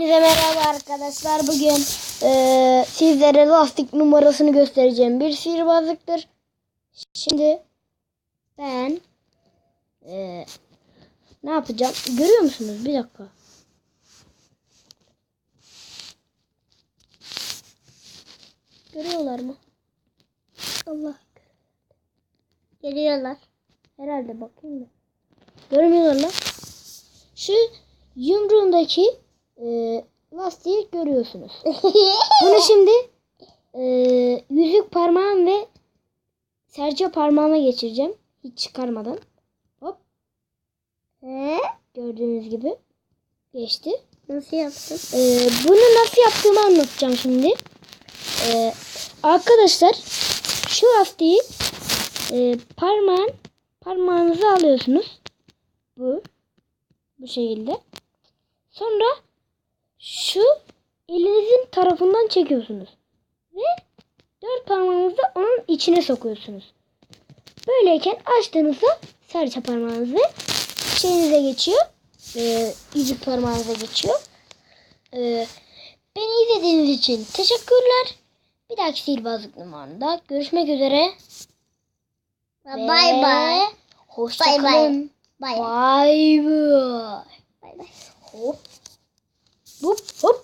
Hepinize merhaba arkadaşlar. Bugün eee, sizlere lastik numarasını göstereceğim. Bir sihirbazlıktır. Şimdi ben eee, ne yapacağım? Görüyor musunuz? Bir dakika. Görüyorlar mı? Allah. Görüyorlar. Herhalde bakayım da. Görmüyorlar. Şu yumruğundaki e, lastiği görüyorsunuz. Bunu şimdi e, yüzük parmağım ve serçe parmağıma geçireceğim. Hiç çıkarmadan. Hop. Gördüğünüz gibi geçti. Nasıl yaptın? E, bunu nasıl yaptığımı anlatacağım şimdi. E, arkadaşlar şu lastiği e, parmağın parmağınıza alıyorsunuz. Bu bu şekilde. Sonra şu elinizin tarafından çekiyorsunuz. Ve dört parmağınızı onun içine sokuyorsunuz. Böyleyken açtığınızda serçe parmağınız ve şeyinize geçiyor. E, yüzük parmağınıza geçiyor. E, beni izlediğiniz için teşekkürler. Bir dahaki sihirbazlık numaramda görüşmek üzere. Bay bay. Hoşçakalın. Bay bay. Bay bay. Bay bay. Hop. Hop hop.